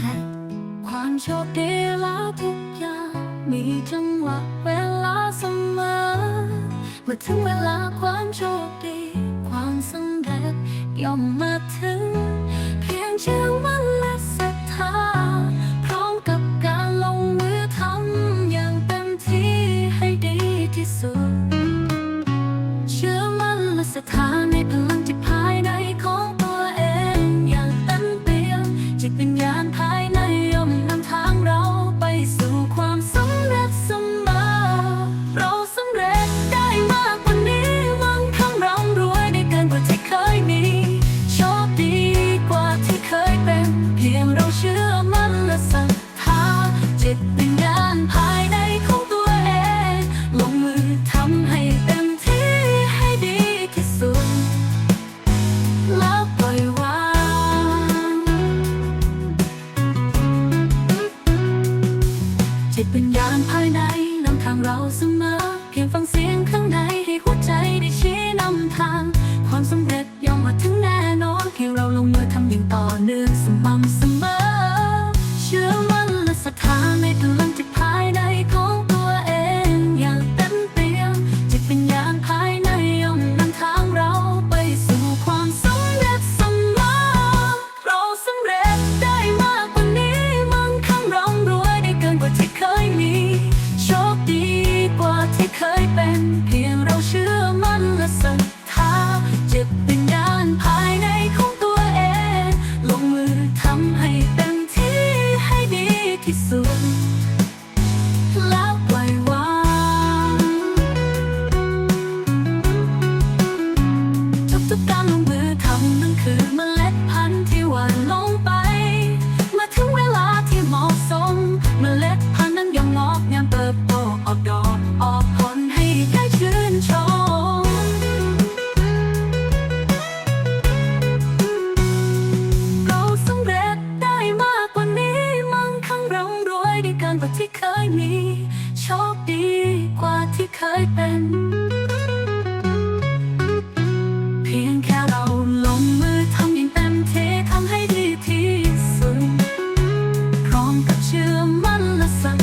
แห่ความโชคดีและทุกอย่าง มีจังหวะเวลาเสมอเมื่อถึงเวลาความโชคดี ความสำเร็จย่อมมาถึง เพียงเชื่อว่า จิตวิญญาณภายในนำทางเราเสมอ ทุกการลงมือทำนั่นคือเมล็ดพันธุ์ที่หวานลงไป มาถึงเวลาที่เหมาะสม เมล็ดพันธุ์นั้นยังงอกงามเติบโตออกดอกออกผลให้ได้ชื่นชม เราสำเร็จได้มากกว่านี้มั่งคั่งร่ำรวยด้เกินกว่าที่เคยมี โชคดีกว่าที่เคยเป็น Kaçığım anlasan